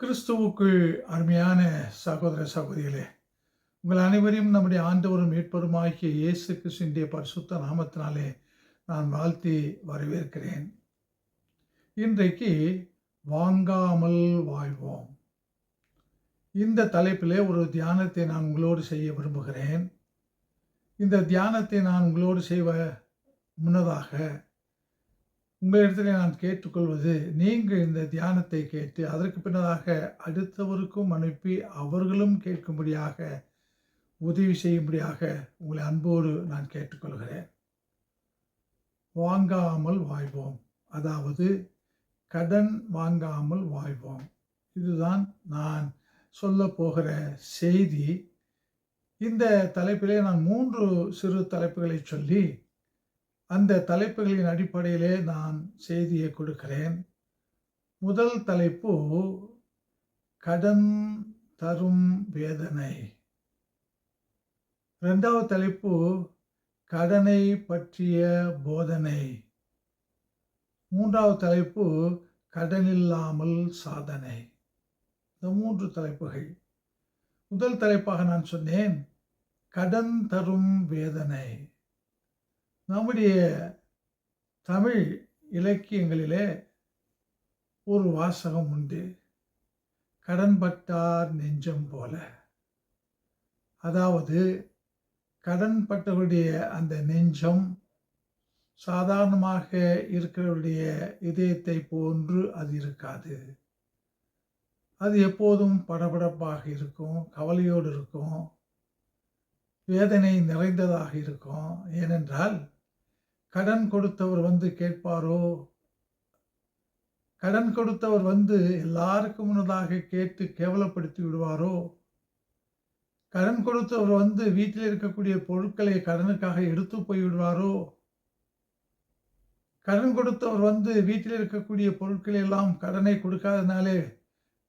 கிறிஸ்துவுக்குள் அருமையான சகோதர சகோதரிகளே உங்கள் அனைவரையும் நம்முடைய ஆண்டவரும் மீட்பருமாகிய இயேசு கிறிஸ்துடைய பரிசுத்த நாமத்தினாலே நான் வாழ்த்தி வரவேற்கிறேன். இன்றைக்கு வாங்காமல் வாழ்வோம். இந்த தலைப்பிலே ஒரு தியானத்தை நான் உங்களோடு செய்ய விரும்புகிறேன். இந்த தியானத்தை நான் உங்களோடு செய்வ முன்னதாக உங்களிடத்தில் நான் கேட்டுக்கொள்வது நீங்கள் இந்த தியானத்தை கேட்டு அதற்கு பின்னதாக அடுத்தவருக்கும் அனுப்பி அவர்களும் கேட்கும்படியாக உதவி செய்யும்படியாக உங்களை அன்போடு நான் கேட்டுக்கொள்கிறேன். வாங்காமல் வாழ்வோம். அதாவது கடன் வாங்காமல் வாழ்வோம். இதுதான் நான் சொல்ல போகிற செய்தி. இந்த தலைப்பிலே நான் மூன்று சிறு தலைப்புகளை சொல்லி அந்த தலைப்புகளின் அடிப்படையிலே நான் செய்தியை கொடுக்கிறேன். முதல் தலைப்பு கடன் தரும் வேதனை. ரெண்டாவது தலைப்பு கடனை பற்றிய போதனை. மூன்றாவது தலைப்பு கடனில்லாமல் சாதனை. இந்த மூன்று தலைப்புகள். முதல் தலைப்பாக நான் சொன்னேன் கடன் தரும் வேதனை. நம்முடைய தமிழ் இலக்கியங்களிலே ஒரு வாசகம் உண்டு. கடன்பட்டார் நெஞ்சம் போல. அதாவது கடன்பட்டவருடைய அந்த நெஞ்சம் சாதாரணமாக இருக்கிறவருடைய இதயத்தை போன்று அது இருக்காது. அது எப்போதும் படபடப்பாக இருக்கும் கவலையோடு இருக்கும் வேதனை நிறைந்ததாக இருக்கும். ஏனென்றால் கடன் கொடுத்தவர் வந்து கேட்பாரோ? கடன் கொடுத்தவர் வந்து எல்லாருக்கும் முன்னதாக கேட்டு கேவலப்படுத்தி விடுவாரோ? கடன் கொடுத்தவர் வந்து வீட்டில் இருக்கக்கூடிய பொருட்களை கடனுக்காக எடுத்து போய் விடுவாரோ? கடன் கொடுத்தவர் வந்து வீட்டில் இருக்கக்கூடிய பொருட்களை எல்லாம் கடனை கொடுக்காதனாலே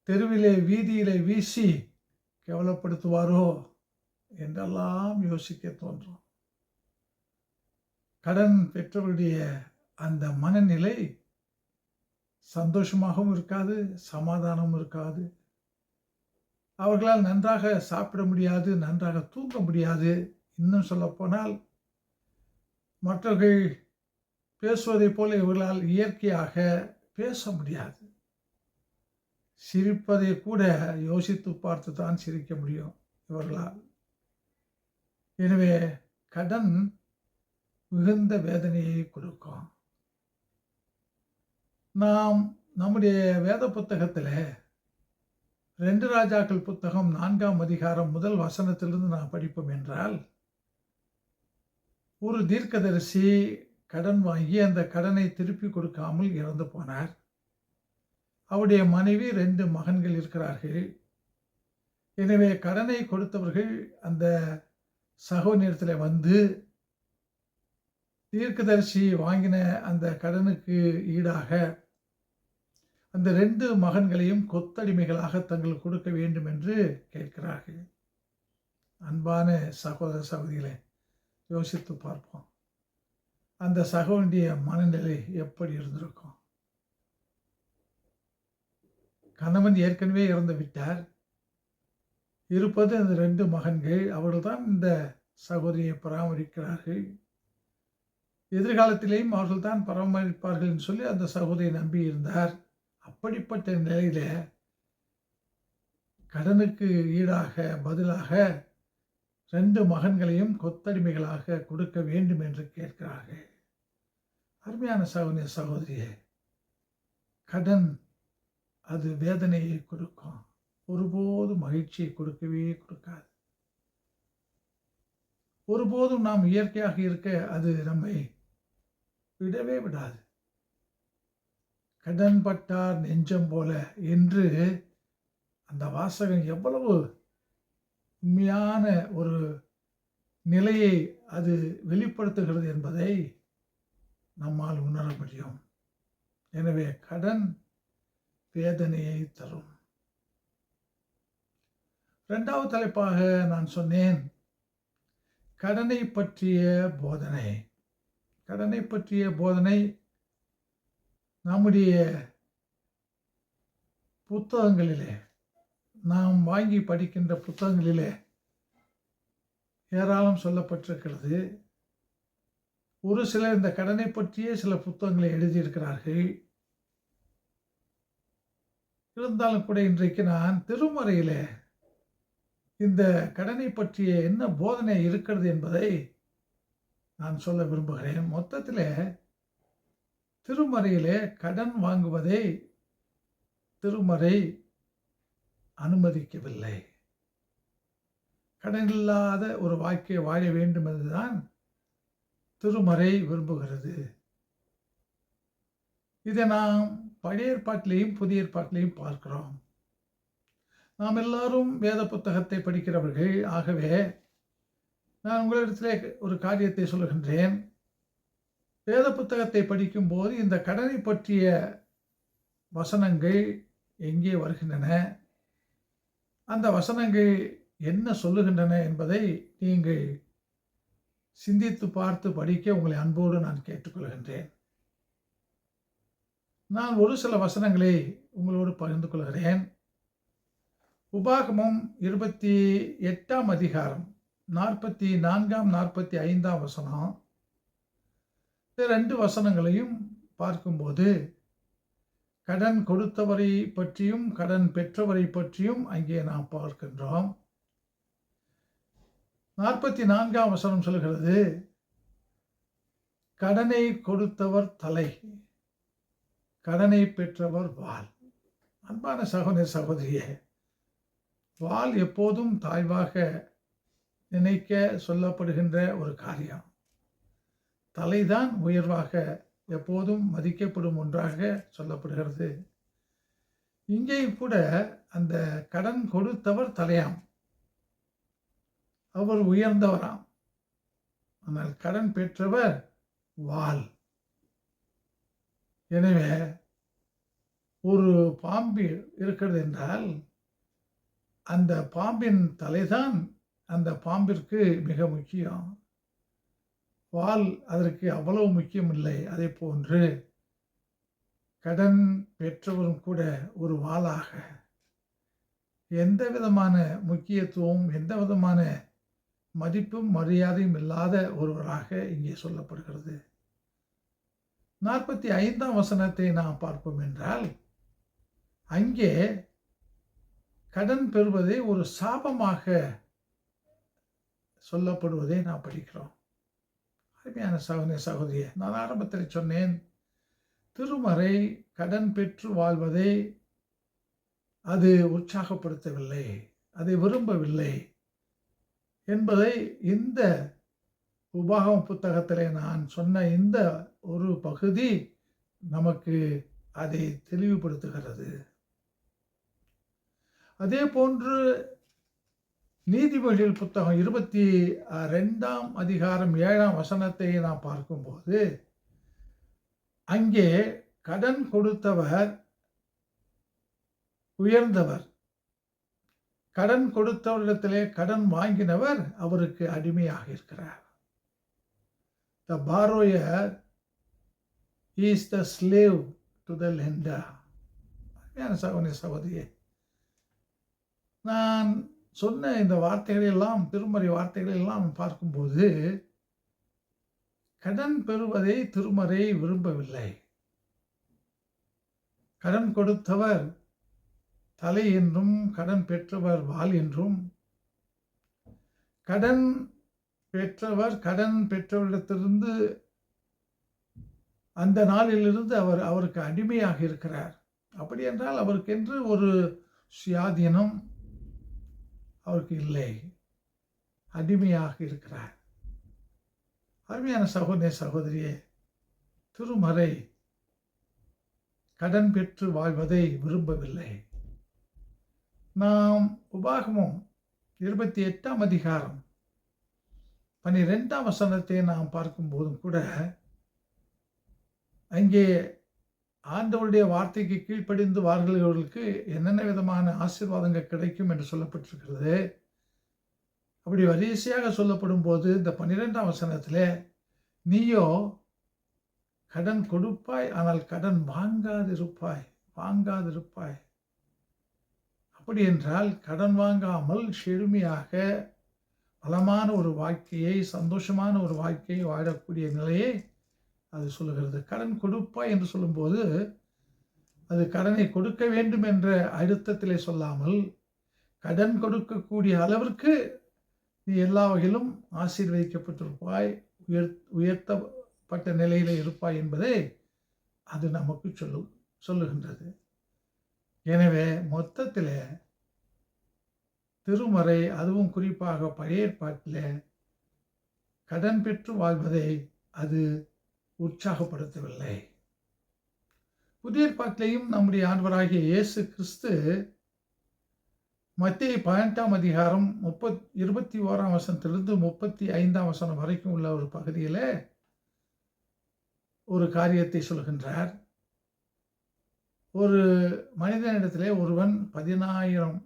தெருவிலே வீதியிலே வீசி கேவலப்படுத்துவாரோ? என்றெல்லாம் யோசிக்க தோன்றும். கடன் பெற்றவருடைய அந்த மனநிலை சந்தோஷமாகவும் இருக்காது சமாதானமும் இருக்காது. அவர்களால் நன்றாக சாப்பிட முடியாது நன்றாக தூங்க முடியாது. இன்னும் சொல்லப்போனால் மற்றவர்கள் பேசுவதைப் போல இவர்களால் இயற்கையாக பேச முடியாது. சிரிப்பதை கூட யோசித்து பார்த்து தான் சிரிக்க முடியும் இவர்களால். எனவே கடன் மிகுந்த வேதனையை கொடுக்கும். நாம் நம்முடைய வேத புத்தகத்தில் ரெண்டு ராஜாக்கள் புத்தகம் நான்காம் அதிகாரம் முதல் வசனத்திலிருந்து நாம் படிப்போம் என்றால் ஒரு தீர்க்கதரிசி கடன் வாங்கி அந்த கடனை திருப்பி கொடுக்காமல் இறந்து போனார். அவருடைய மனைவி ரெண்டு மகன்கள் இருக்கிறார்கள். எனவே கடனை கொடுத்தவர்கள் அந்த சகோதரத்தில் வந்து தீர்க்கதரிசி வாங்கின அந்த கடனுக்கு ஈடாக அந்த ரெண்டு மகன்களையும் கொத்தடிமைகளாக தங்களுக்கு கொடுக்க வேண்டும் என்று கேட்கிறார்கள். அன்பான சகோதர சகோதரிகளை யோசித்து பார்ப்போம். அந்த சகோதரிய மனநிலை எப்படி இருந்திருக்கும்? கணவன் ஏற்கனவே இறந்து விட்டார். இருப்பது அந்த ரெண்டு மகன்கள் அவர்கள்தான் இந்த சகோதரியை பராமரிக்கிறார்கள். எதிர்காலத்திலேயும் அவர்கள் தான் பராமரிப்பார்கள் என்று சொல்லி அந்த சகோதரியை நம்பி இருந்தார் அப்படிப்பட்ட நிலையில கடனுக்கு ஈடாக பதிலாக ரெண்டு மகன்களையும் கொத்தடிமைகளாக கொடுக்க வேண்டும் என்று கேட்கிறார்கள். அருமையான சகோதரிய சகோதரியே கடன் அது வேதனையை கொடுக்கும். ஒருபோதும் மகிழ்ச்சியை கொடுக்கவே கொடுக்காது. ஒருபோதும் நாம் இயற்கையாக இருக்க அது நம்மை விடவே விடாது. கடன்பட்டார் நெஞ்சம் போல என்று அந்த வாசகம் எவ்வளவு உண்மையான ஒரு நிலையை அது வெளிப்படுத்துகிறது என்பதை நம்மால் உணர முடியும். எனவே கடன் வேதனையை தரும். இரண்டாவது தலைப்பாக நான் சொன்னேன் கடனை பற்றிய போதனை. கடனை பற்றிய போதனை நம்முடைய புத்தகங்களிலே நாம் வாங்கி படிக்கின்ற புத்தகங்களிலே ஏராளம் சொல்லப்பட்டிருக்கிறது. ஒரு சிலர் இந்த கடனை பற்றியே சில புத்தகங்களை எழுதியிருக்கிறார்கள். இருந்தாலும் கூட இன்றைக்கு நான் திருமறையில் இந்த கடனை பற்றிய என்ன போதனை இருக்கிறது என்பதை நான் சொல்ல விரும்புகிறேன். மொத்தத்தில் திருமறையிலே கடன் வாங்குவதை திருமறை அனுமதிக்கவில்லை. கடன் இல்லாத ஒரு வாழ்க்கையை வாழ வேண்டும் என்றுதான் திருமறை விரும்புகிறது. இதை நாம் பழைய ஏற்பாட்டிலையும் புதிய ஏற்பாட்டிலையும் பார்க்கிறோம். நாம் எல்லாரும் வேத புத்தகத்தை படிக்கிறவர்கள். ஆகவே நான் உங்களிடத்தில் ஒரு காரியத்தை சொல்லுகின்றேன். வேத புத்தகத்தை படிக்கும்போது இந்த கடனை பற்றிய வசனங்கள் எங்கே வருகின்றன? அந்த வசனங்கள் என்ன சொல்லுகின்றன என்பதை நீங்கள் சிந்தித்து பார்த்து படிக்க உங்களை அன்போடு நான் கேட்டுக்கொள்கின்றேன். நான் ஒரு சில வசனங்களை உங்களோடு பகிர்ந்து கொள்கிறேன். உபாகமம் இருபத்தி எட்டாம் அதிகாரம். நாற்பத்தி நான்காம் நாற்பத்தி ஐந்தாம் வசனம். இந்த ரெண்டு வசனங்களையும் பார்க்கும்போது கடன் கொடுத்தவரை பற்றியும் கடன் பெற்றவரை பற்றியும் அங்கே நாம் பார்க்கின்றோம். நாற்பத்தி நான்காம் வசனம் சொல்கிறது கடனை கொடுத்தவர் தலை கடனை பெற்றவர் வால் அன்பான சகோதர சகோதரியே வால் எப்போதும் தாய்வாக நினைக்க சொல்லப்படுகின்ற ஒரு காரியம். தலைதான் உயர்வாக எப்போதும் மதிக்கப்படும் ஒன்றாக சொல்லப்படுகிறது. இங்கேயும் கூட அந்த கடன் கொடுத்தவர் தலையாம். அவர் உயர்ந்தவராம். ஆனால் கடன் பெற்றவர் வால். எனவே ஒரு பாம்பு இருக்கிறது என்றால் அந்த பாம்பின் தலைதான் அந்த பாம்பிற்கு மிக முக்கியம். வால் அதற்கு அவ்வளவு முக்கியம் இல்லை அதே போன்று கடன் பெற்றவரும் கூட ஒரு வாளாக. எந்த விதமான முக்கியத்துவம் எந்த விதமான மதிப்பும் மரியாதையும் இல்லாத ஒருவராக இங்கே சொல்லப்படுகிறது. நாற்பத்தி ஐந்தாம் வசனத்தை நாம் பார்ப்போம் என்றால் அங்கே கடன் பெறுவதை ஒரு சாபமாக சொல்லப்படுவதை நாம் படிக்கிறோம். அருமையான சகோதரி சகோதரியே நான் ஆரம்பத்தில் சொன்னேன் திருமறை கடன் பெற்று வாழ்வதை அது உற்சாகப்படுத்தவில்லை அதை விரும்பவில்லை என்பதை இந்த உபாகம் புத்தகத்தில் நான் சொன்ன இந்த ஒரு பகுதி நமக்கு அதை தெளிவுபடுத்துகிறது. அதே போன்று நீதிமொழிகள் புத்தகம் இருபத்தி ரெண்டாம் அதிகாரம் ஏழாம் வசனத்தை நாம் பார்க்கும்போது அங்கே கடன் கொடுத்தவர் உயர்ந்தவர். கடன் கொடுத்தவரிடத்திலே கடன் வாங்கினவர் அவருக்கு அடிமையாக இருக்கிறார். The borrower is the slave to the lender சகோதரி சகோதரியே நான் சொன்ன இந்த வார்த்தைகளை எல்லாம் திருமறை வார்த்தைகளை எல்லாம் பார்க்கும்போது கடன் பெறுவதை திருமறை விரும்பவில்லை. கடன் கொடுத்தவர் தலை என்றும் கடன் பெற்றவர் வால் என்றும். கடன் பெற்றவர் கடன் பெற்றவரிடத்திலிருந்து அந்த நாளிலிருந்து அவர் அவருக்கு அடிமையாக இருக்கிறார். அப்படி என்றால் அவருக்கென்று ஒரு சுயாதீனம் அவருக்கு இல்லை. அடிமையாக இருக்கிறார். அருமையான சகோதரி சகோதரியே திருமறை கடன் பெற்று வாழ்வதை விரும்பவில்லை. நாம் உபாகமும் இருபத்தி எட்டாம் அதிகாரம் பனிரெண்டாம் வசனத்தை நாம் பார்க்கும்போதும் கூட அங்கே ஆண்டவருடைய வார்த்தைக்கு கீழ்ப்படிந்து வாழ்கிறவர்களுக்கு என்னென்ன விதமான ஆசீர்வாதங்கள் கிடைக்கும் என்று சொல்லப்பட்டிருக்கிறது? அப்படி வரிசையாக சொல்லப்படும் போது இந்த பன்னிரெண்டாம் வசனத்தில் நீயோ கடன் கொடுப்பாய் ஆனால் கடன் வாங்காதிருப்பாய் வாங்காதிருப்பாய். அப்படி என்றால் கடன் வாங்காமல் செழுமையாக வளமான ஒரு வாழ்க்கையை சந்தோஷமான ஒரு வாழ்க்கையை வாழக்கூடிய நிலையை அது சொல்லுகிறது. கடன் கொடுப்பாய் என்று சொல்லும்போது அது கடனை கொடுக்க வேண்டும் என்ற அழுத்தத்திலே சொல்லாமல் கடன் கொடுக்கக்கூடிய அளவிற்கு நீ எல்லா வகையிலும் ஆசீர்வதிக்கப்பட்டிருப்பாய் உயர் உயர்த்தப்பட்ட நிலையில் இருப்பாய் என்பதை அது நமக்கு சொல்லு சொல்லுகின்றது. எனவே மொத்தத்தில் திருமறை அதுவும் குறிப்பாக பழைய ஏற்பாட்டில் கடன் பெற்று வாழ்வதை அது உற்சாகப்படுத்தவில்லை. புதிய ஏற்பாட்டிலையும் நம்முடைய ஆண்டவராகிய இயேசு கிறிஸ்து மத்திய பதினெட்டாம் அதிகாரம் முப்பத் இருபத்தி ஓராம் வசனத்திலிருந்து முப்பத்தி ஐந்தாம் வசனம் வரைக்கும் உள்ள ஒரு பகுதியில் ஒரு காரியத்தை சொல்கின்றார். ஒரு மனிதனிடத்திலே ஒருவன் பதினாயிரம்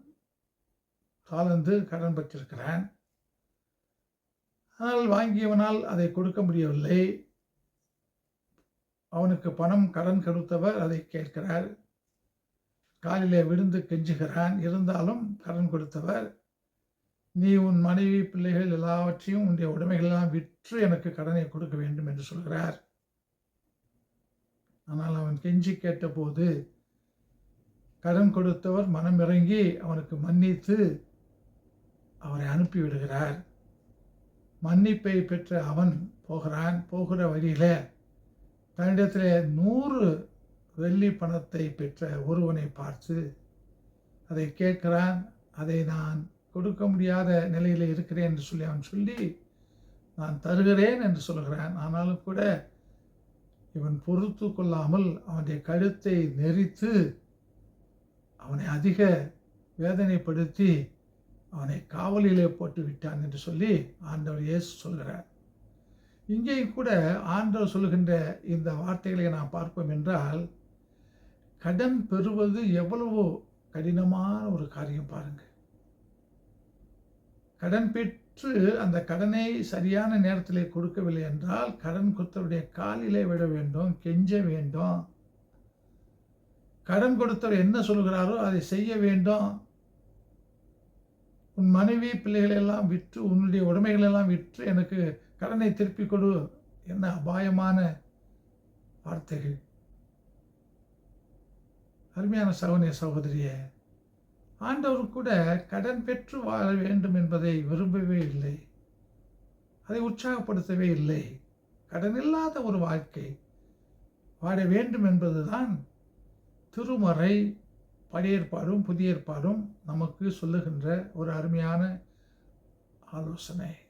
காலந்து கடன் பெற்றிருக்கிறான். ஆனால் வாங்கியவனால் அதை கொடுக்க முடியவில்லை. அவனுக்கு பணம் கடன் கொடுத்தவர் அதை கேட்கிறார். காலிலே விழுந்து கெஞ்சுகிறான். இருந்தாலும் கடன் கொடுத்தவர் நீ உன் மனைவி பிள்ளைகள் எல்லாவற்றையும் உன்னுடைய உடைமைகள் எல்லாம் விற்று எனக்கு கடனை கொடுக்க வேண்டும் என்று சொல்கிறார். ஆனால் அவன் கெஞ்சி கேட்டபோது கடன் கொடுத்தவர் மனம் இறங்கி அவனுக்கு மன்னித்து அவரை அனுப்பிவிடுகிறார் மன்னிப்பை பெற்ற அவன் போகிறான். போகிற வழியில் தன்னிடத்திலே நூறு வெள்ளி பணத்தை பெற்ற ஒருவனை பார்த்து அதை கேட்கிறான் அதை நான் கொடுக்க முடியாத நிலையில் இருக்கிறேன் என்று சொல்லி அவன் சொல்லி நான் தருகிறேன் என்று சொல்கிறான். ஆனாலும் கூட இவன் பொறுத்து கொள்ளாமல் அவனுடைய கழுத்தை நெறித்து அவனை அதிக வேதனைப்படுத்தி அவனை காவலிலே போட்டு விட்டான் என்று சொல்லி ஆண்டவர் இயேசு சொல்கிறார். இங்கேயும் கூட ஆண்டவர் சொல்கின்ற இந்த வார்த்தைகளை நாம் பார்ப்போம் என்றால் கடன் பெறுவது எவ்வளவோ கடினமான ஒரு காரியம் பாருங்கள் கடன் பெற்று அந்த கடனை சரியான நேரத்தில் கொடுக்கவில்லை என்றால் கடன் கொடுத்தவருடைய காலிலே விட வேண்டும் கெஞ்ச வேண்டும். கடன் கொடுத்தவர் என்ன சொல்கிறாரோ அதை செய்ய வேண்டும். உன் மனைவி பிள்ளைகளை எல்லாம் விற்று உன்னுடைய உடைமைகளெல்லாம் விற்று எனக்கு கடனை திருப்பிக் கொடு. என்ன அபாயமான வார்த்தைகள். அருமையான சகோதரிய சகோதரியே ஆண்டவர் கூட கடன் பெற்று வாழ வேண்டும் என்பதை விரும்பவே இல்லை. அதை உற்சாகப்படுத்தவே இல்லை. கடன் இல்லாத ஒரு வாழ்க்கை வாழ வேண்டும் என்பதுதான் திருமறை பழைய ஏற்பாடும் புதிய ஏற்பாடும் நமக்கு சொல்லுகின்ற ஒரு அருமையான ஆலோசனை.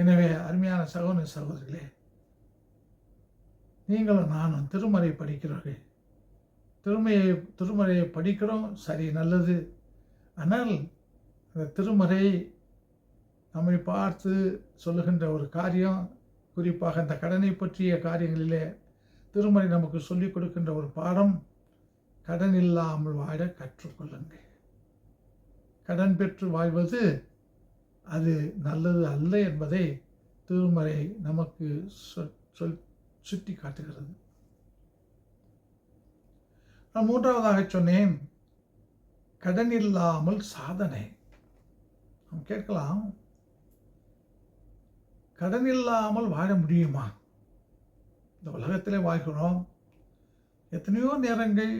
எனவே அருமையான சகோதர சகோதரிகளே நீங்களும் நானும் திருமறை படிக்கிறவர்கள் திருமையை திருமறையை படிக்கிறோம் சரி நல்லது. ஆனால் அந்த திருமறை நம்மை பார்த்து சொல்லுகின்ற ஒரு காரியம் குறிப்பாக அந்த கடனை பற்றிய காரியங்களிலே திருமறை நமக்கு சொல்லிக் கொடுக்கின்ற ஒரு பாடம் கடன் இல்லாமல் வாழ கற்றுக்கொள்ளுங்கள். கடன் பெற்று வாழ்வது அது நல்லது அல்ல என்பதை திருமறை நமக்கு சொல் சுட்டி காட்டுகிறது நான் மூன்றாவதாக சொன்னேன் கடன் இல்லாமல் சாதனை. நாம் கேட்கலாம் கடன் இல்லாமல் வாழ முடியுமா? இந்த உலகத்திலே வாழ்கிறோம். எத்தனையோ நேரங்கள்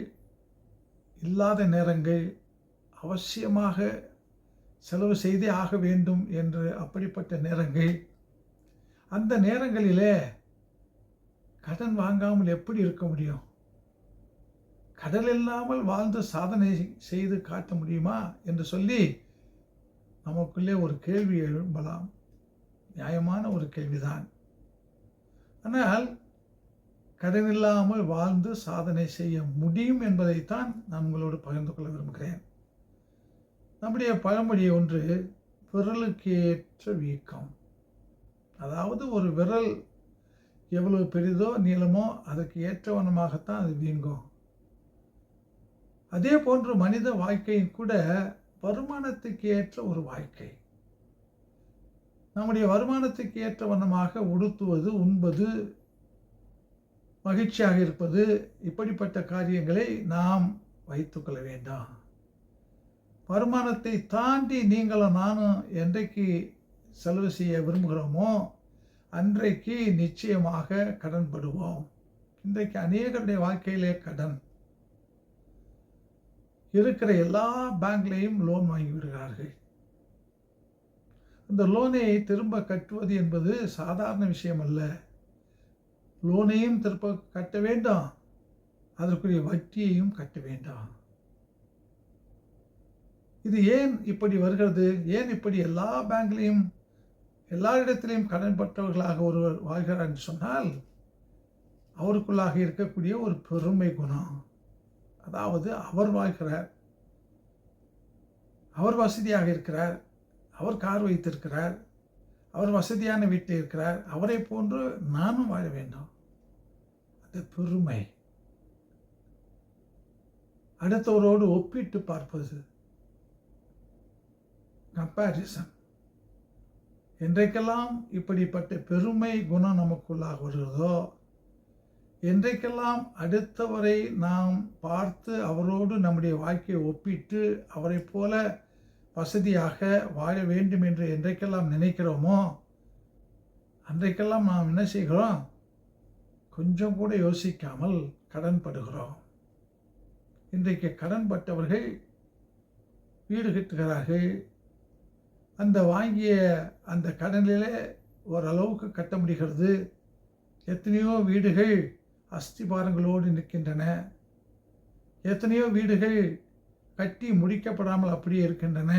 இல்லாத நேரங்கள் அவசியமாக செலவு செய்தே ஆக வேண்டும் என்று அப்படிப்பட்ட நேரங்கள். அந்த நேரங்களிலே கடன் வாங்காமல் எப்படி இருக்க முடியும்? கடல் இல்லாமல் வாழ்ந்து சாதனை செய்து காட்ட முடியுமா என்று சொல்லி நமக்குள்ளே ஒரு கேள்வி எழும்பலாம். நியாயமான ஒரு கேள்விதான். ஆனால் கடன் இல்லாமல் வாழ்ந்து சாதனை செய்ய முடியும் என்பதைத்தான் நான் உங்களோடு பகிர்ந்து கொள்ள விரும்புகிறேன். நம்முடைய பழமொழி ஒன்று விரலுக்கு ஏற்ற வீக்கம். அதாவது ஒரு விரல் எவ்வளவு பெரிதோ நீளமோ அதற்கு ஏற்றவனமாகத்தான் அது வீங்கும். அதே போன்று மனித வாழ்க்கையும் கூட வருமானத்துக்கு ஏற்ற ஒரு வாழ்க்கை. நம்முடைய வருமானத்துக்கு ஏற்ற வண்ணமாக உடுத்துவது உண்பது மகிழ்ச்சியாக இருப்பது இப்படிப்பட்ட காரியங்களை நாம் வைத்துக்கொள்ள வேண்டாம். வருமானத்தை தாண்டி நீங்களும் நானும் என்றைக்கு செலவு செய்ய விரும்புகிறோமோ அன்றைக்கு நிச்சயமாக கடன்படுவோம் இன்றைக்கு அநேகருடைய வாழ்க்கையிலே கடன். இருக்கிற எல்லா பேங்க்லேயும் லோன் வாங்கி விடுகிறார்கள். இந்த லோனை திரும்ப கட்டுவது என்பது சாதாரண விஷயம் அல்ல. லோனையும் திரும்ப கட்ட வேண்டாம். அதற்குரிய வட்டியையும் கட்ட வேண்டாம். இது ஏன் இப்படி வருகிறது? ஏன் இப்படி எல்லா பேங்க்லேயும் எல்லா இடத்திலையும் கடன் பெற்றவர்களாக ஒருவர் வாழ்கிறார் என்று சொன்னால் அவருக்குள்ளாக இருக்கக்கூடிய ஒரு பெருமை குணம். அதாவது அவர் வாழ்கிறார். அவர் வசதியாக இருக்கிறார். அவர் கார் வைத்திருக்கிறார். அவர் வசதியான வீட்டில் இருக்கிறார். அவரை போன்று நானும் வாழ வேண்டும். அந்த பெருமை. அடுத்தவரோடு ஒப்பிட்டு பார்ப்பது கம்பேரிசன். என்றைக்கெல்லாம் இப்படிப்பட்ட பெருமை குணம் நமக்குள்ளாக வருகிறதோ என்றைக்கெல்லாம் அடுத்தவரை நாம் பார்த்து அவரோடு நம்முடைய வாழ்க்கையை ஒப்பிட்டு அவரை போல வசதியாக வாழ வேண்டும் என்று என்றைக்கெல்லாம் நினைக்கிறோமோ அன்றைக்கெல்லாம் நாம் என்ன செய்கிறோம்? கொஞ்சம் கூட யோசிக்காமல் கடன் படுகிறோம். இன்றைக்கு கடன் பட்டவர்கள் வீடு கட்டுகிறார்கள் அந்த வாங்கிய அந்த கடனிலே ஓரளவுக்கு கட்ட முடிகிறது. எத்தனையோ வீடுகள் அஸ்திபாரங்களோடு நிற்கின்றன. எத்தனையோ வீடுகள் கட்டி முடிக்கப்படாமல் அப்படியே இருக்கின்றன.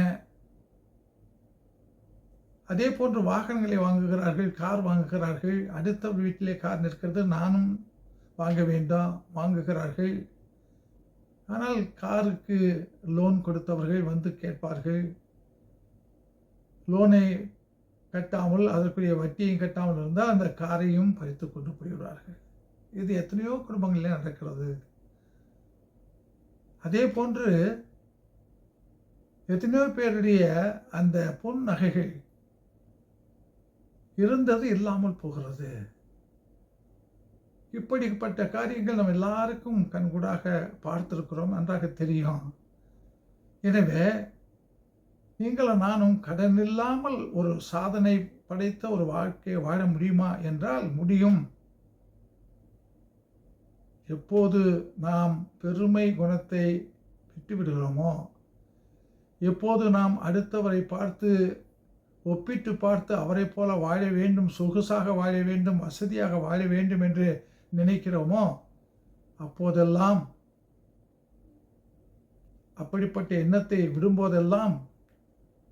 அதே போன்று வாகனங்களை வாங்குகிறார்கள் கார் வாங்குகிறார்கள். அடுத்த வீட்டிலே கார் நிற்கிறது. நானும் வாங்க வேண்டாம் வாங்குகிறார்கள். ஆனால் காருக்கு லோன் கொடுத்தவர்கள் வந்து கேட்பார்கள். லோனை கட்டாமல் அதற்குரிய வட்டியும் கட்டாமல் இருந்தால் அந்த காரையும் பறித்து கொண்டு போய்விடுவார்கள். இது எத்தனையோ குடும்பங்களில் நடக்கிறது. அதே போன்று எத்தனையோ பேருடைய அந்த பொன் நகைகள் இருந்தது இல்லாமல் போகிறது. இப்படிப்பட்ட காரியங்கள் நம்ம எல்லாருக்கும் கண்கூடாக பார்த்திருக்கிறோம் நன்றாக தெரியும். எனவே நீங்களும் நானும் கடன் இல்லாமல் ஒரு சாதனை படைத்த ஒரு வாழ்க்கையை வாழ முடியுமா என்றால் முடியும். எப்போது நாம் பெருமை குணத்தை விட்டுவிடுகிறோமோ எப்போது நாம் அடுத்தவரை பார்த்து ஒப்பிட்டு பார்த்து அவரை போல வாழ வேண்டும் சொகுசாக வாழ வேண்டும் வசதியாக வாழ வேண்டும் என்று நினைக்கிறோமோ அப்போதெல்லாம் அப்படிப்பட்ட எண்ணத்தை விடும்போதெல்லாம்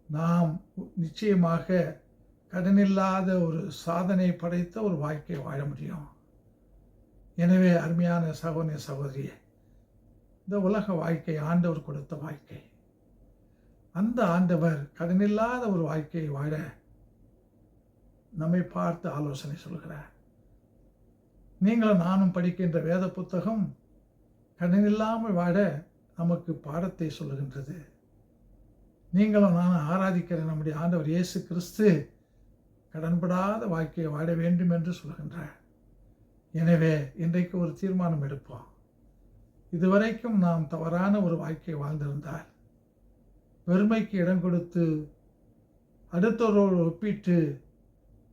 நாம் நிச்சயமாக கடனில்லாத ஒரு சாதனை படைத்த ஒரு வாழ்க்கையை வாழ முடியும். எனவே அருமையான சகோதர சகோதரியே இந்த உலக வாழ்க்கை ஆண்டவர் கொடுத்த வாழ்க்கை. அந்த ஆண்டவர் கடனில்லாத ஒரு வாழ்க்கையை வாழ நம்மை பார்த்து ஆலோசனை சொல்கிறார். நீங்களும் நானும் படிக்கின்ற வேத புத்தகம் கடனில்லாமல் வாழ நமக்கு பாடத்தை சொல்லுகின்றது. நீங்களும் நானும் ஆராதிக்கிற நம்முடைய ஆண்டவர் இயேசு கிறிஸ்து கடன்படாத வாழ்க்கையை வாழ வேண்டும் என்று சொல்கின்றார். எனவே இன்றைக்கு ஒரு தீர்மானம் எடுப்போம். இதுவரைக்கும் நாம் தவறான ஒரு வாழ்க்கையை வாழ்ந்திருந்தால் வெறுமைக்கு இடம் கொடுத்து அடுத்தவரோடு ஒப்பிட்டு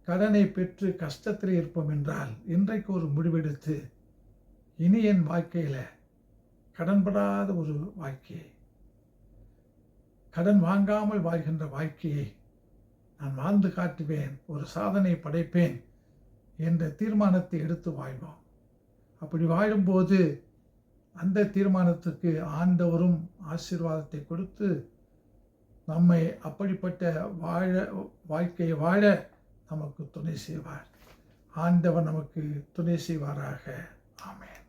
கடனை பெற்று கஷ்டத்தில் இருப்போம் என்றால் இன்றைக்கு ஒரு முடிவெடுத்து இனி என் வாழ்க்கையில் கடன்படாத ஒரு வாழ்க்கையை கடன் வாங்காமல் வாழ்கின்ற வாழ்க்கையை நான் வாழ்ந்து காட்டுவேன் ஒரு சாதனை படைப்பேன் என்ற தீர்மானத்தை எடுத்து வாழ்வோம். அப்படி வாழும்போது அந்த தீர்மானத்துக்கு ஆண்டவரும் ஆசீர்வாதத்தை கொடுத்து நம்மை அப்படிப்பட்ட வாழ வாழ்க்கையை வாழ நமக்கு துணை செய்வார். ஆண்டவர் நமக்கு துணை செய்வாராக. ஆமேன்.